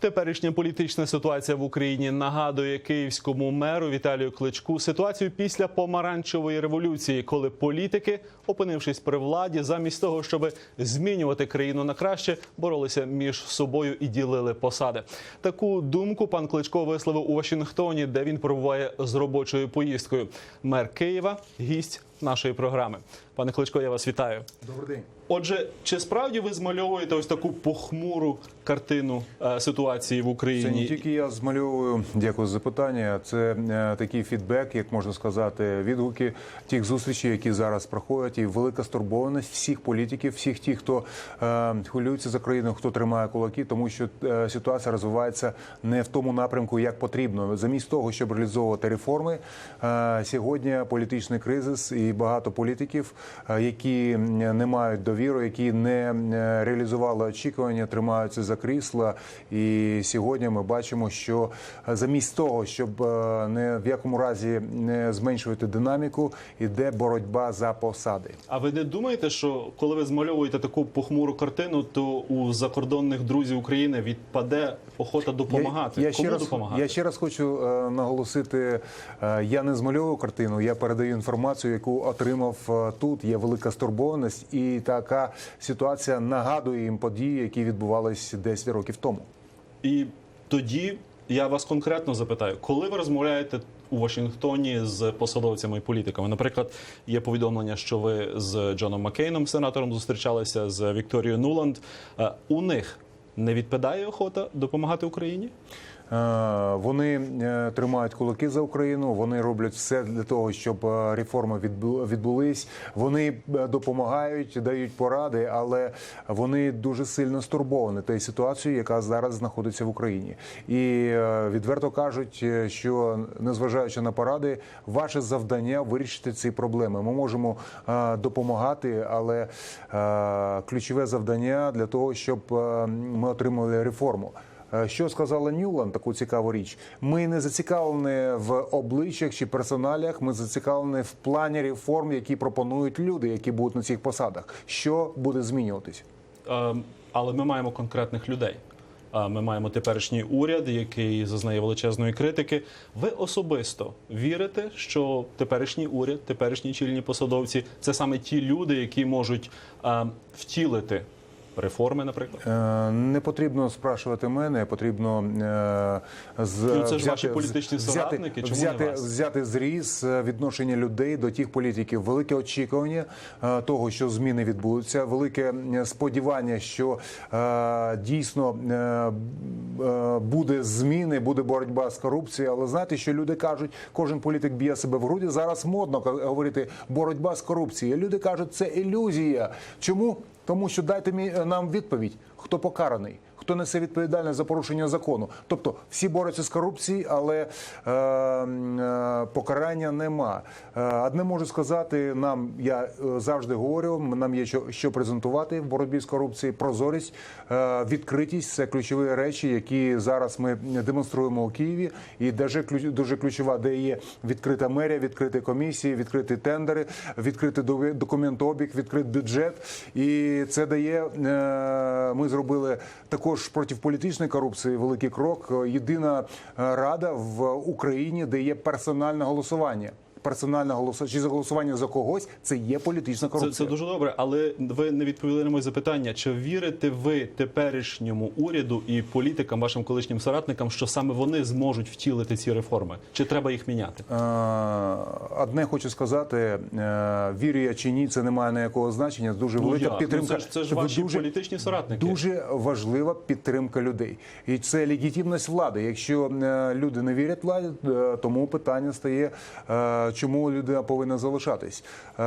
Теперішня політична ситуація в Україні нагадує київському меру Віталію Кличку ситуацію після помаранчевої революції, коли політики, опинившись при владі, замість того, щоб змінювати країну на краще, боролися між собою і ділили посади. Таку думку пан Кличко висловив у Вашингтоні, де він перебуває з робочою поїздкою. Мер Києва, гість нашої програми. Пане Кличко, я вас вітаю. Добрий день. Отже, чи справді ви змальовуєте ось таку похмуру картину е, ситуації в Це Україні? не тільки я змальовую. Дякую за запитання. Це е, такий фідбек, як можна сказати, відгуки тих зустрічей, які зараз проходять, і велика стурбованість всіх політиків, всіх тих, хто е, хвилюється за країну, хто тримає кулаки, тому що ситуація розвивається не в тому напрямку, як потрібно. Замість того, щоб реалізовувати реформи, сьогодні політичний кризис і багато політиків, е, які не мають довіри, які не реалізували очікування, тримаються за крісла. І сьогодні ми бачимо, що е, замість того, щоб е, не в якому разі не зменшувати динаміку, іде боротьба за посади. А ви не думаєте, що коли ви змальовуєте таку похмуру картину, то у закордонних друзів України відпаде охота допомагати? Я, Кому ще раз, допомагати? я ще раз хочу наголосити: я не змальовую картину, я передаю інформацію, яку отримав е, тут. Є велика стурбованість, і така ситуація нагадує їм події, які відбувалися 10 років тому. І тоді я вас конкретно запитаю, коли ви розмовляєте у Вашингтоні з посадовцями і політиками? Наприклад, є повідомлення, що ви з Джоном Маккейном, сенатором, зустрічалися з Вікторією Нуланд. Е, У них не відпадає охота допомагати Україні? Е, Вони е, тримають кулаки за Україну. Вони роблять все для того, щоб е, реформи відбу- відбулись. Вони допомагають, дають поради, але вони дуже сильно стурбовані тією ситуацією, яка зараз знаходиться в Україні. І відверто кажуть, що незважаючи на поради, ваше завдання вирішити ці проблеми. Ми можемо допомагати, але ключове завдання для того, щоб е, ми отримали реформу. Е, Що сказала Ньюланд, таку цікаву річ. Ми не зацікавлені в обличчях чи персоналях. Ми зацікавлені в плані реформ, які пропонують люди, які будуть на цих посадах. Що буде змінюватись? Е, Але ми маємо конкретних людей. Е, Ми маємо теперішній уряд, який зазнає величезної критики. Ви особисто вірите, що теперішній уряд, теперішні чільні посадовці це саме ті люди, які можуть втілити реформи, наприклад? Е, Не потрібно спрашувати мене, потрібно е, з Ну, це ж ваші політичні соратники, чому не взяти, вас? взяти зріз е, відношення людей до тих політиків. Велике очікування того, що зміни відбудуться, велике сподівання, що дійсно буде зміни, буде боротьба з корупцією. Але знаєте, що люди кажуть, кожен політик б'є себе в груді. Зараз модно говорити боротьба з корупцією. Люди кажуть, це ілюзія. Чому? Тому що дайте мі- нам відповідь, хто покараний, хто несе відповідальність за порушення закону. Тобто всі борються з корупцією, але е, е, покарання нема. Е, одне можу сказати, нам я е, завжди говорю, нам є що, що презентувати в боротьбі з корупцією. Прозорість, е, відкритість це ключові речі, які зараз ми демонструємо у Києві. І дуже дуже ключова, де є відкрита мерія, відкриті комісії, відкриті тендери, відкритий документообіг, відкритий бюджет. І це дає. е, Ми зробили також проти політичної корупції великий крок. Єдина е, рада в Україні, де є персональне голосування. Персональне голосування чи за голосування за когось це є політична Це, корупція. це дуже добре, але ви не відповіли на моє запитання. Чи вірите ви теперішньому уряду і політикам, вашим колишнім соратникам, що саме вони зможуть втілити ці реформи? Чи треба їх міняти? Е, Одне хочу сказати: е, вірю я чи ні, це не має ніякого значення. Дуже Ну, велика? Ну, підтримка. це ж- це ж ваші політичні соратники. Дуже важлива підтримка людей, і це легітимність влади. Якщо е, люди не вірять владі, тому питання стає, чому людина повинна залишатись Е,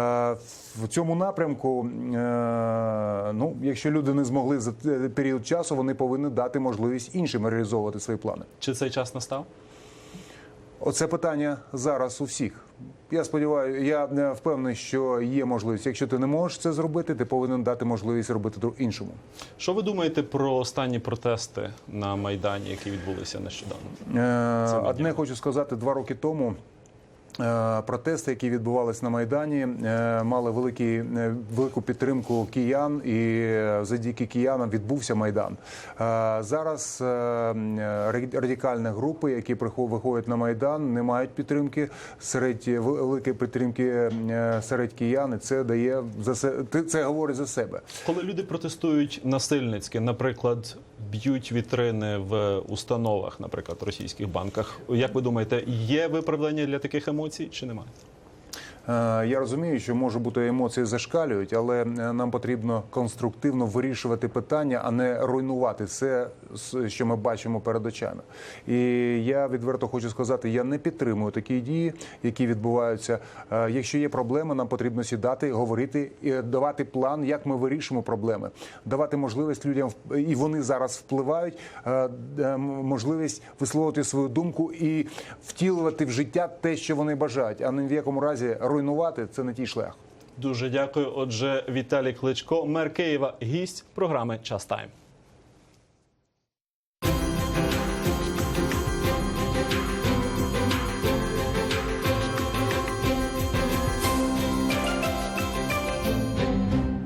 в цьому напрямку. е, Ну, якщо люди не змогли за е, період часу, вони повинні дати можливість іншим реалізовувати свої плани. Чи цей час настав? Оце питання зараз у всіх. Я сподіваюся, я впевнений, що є можливість. Якщо ти не можеш це зробити, ти повинен дати можливість робити іншому. Що ви думаєте про останні протести на майдані, які відбулися нещодавно? Одне хочу сказати, два роки тому Протести, які відбувалися на майдані, е, мали великі, е, велику підтримку киян, і е, завдяки киянам відбувся майдан. Е, Зараз е, радикальні групи, які виходять на майдан, не мають підтримки серед великої підтримки е, серед киян. І це дає за це говорить за себе. Коли люди протестують насильницьки, наприклад, б'ють вітрини в установах, наприклад, російських банках, як ви думаєте, є виправдання для таких емоцій чи немає? Е, Я розумію, що може бути емоції зашкалюють, але е, нам потрібно конструктивно вирішувати питання, а не руйнувати все, що ми бачимо перед очами. І я відверто хочу сказати, я не підтримую такі дії, які відбуваються. Е, Якщо є проблеми, нам потрібно сідати, говорити і давати план, як ми вирішимо проблеми, давати можливість людям і вони зараз впливають, можливість висловити свою думку і втілювати в життя те, що вони бажають, а не в якому разі руйнувати це не тій шлях. Дуже дякую. Отже, Віталій Кличко, мер Києва, гість програми Час Тайм.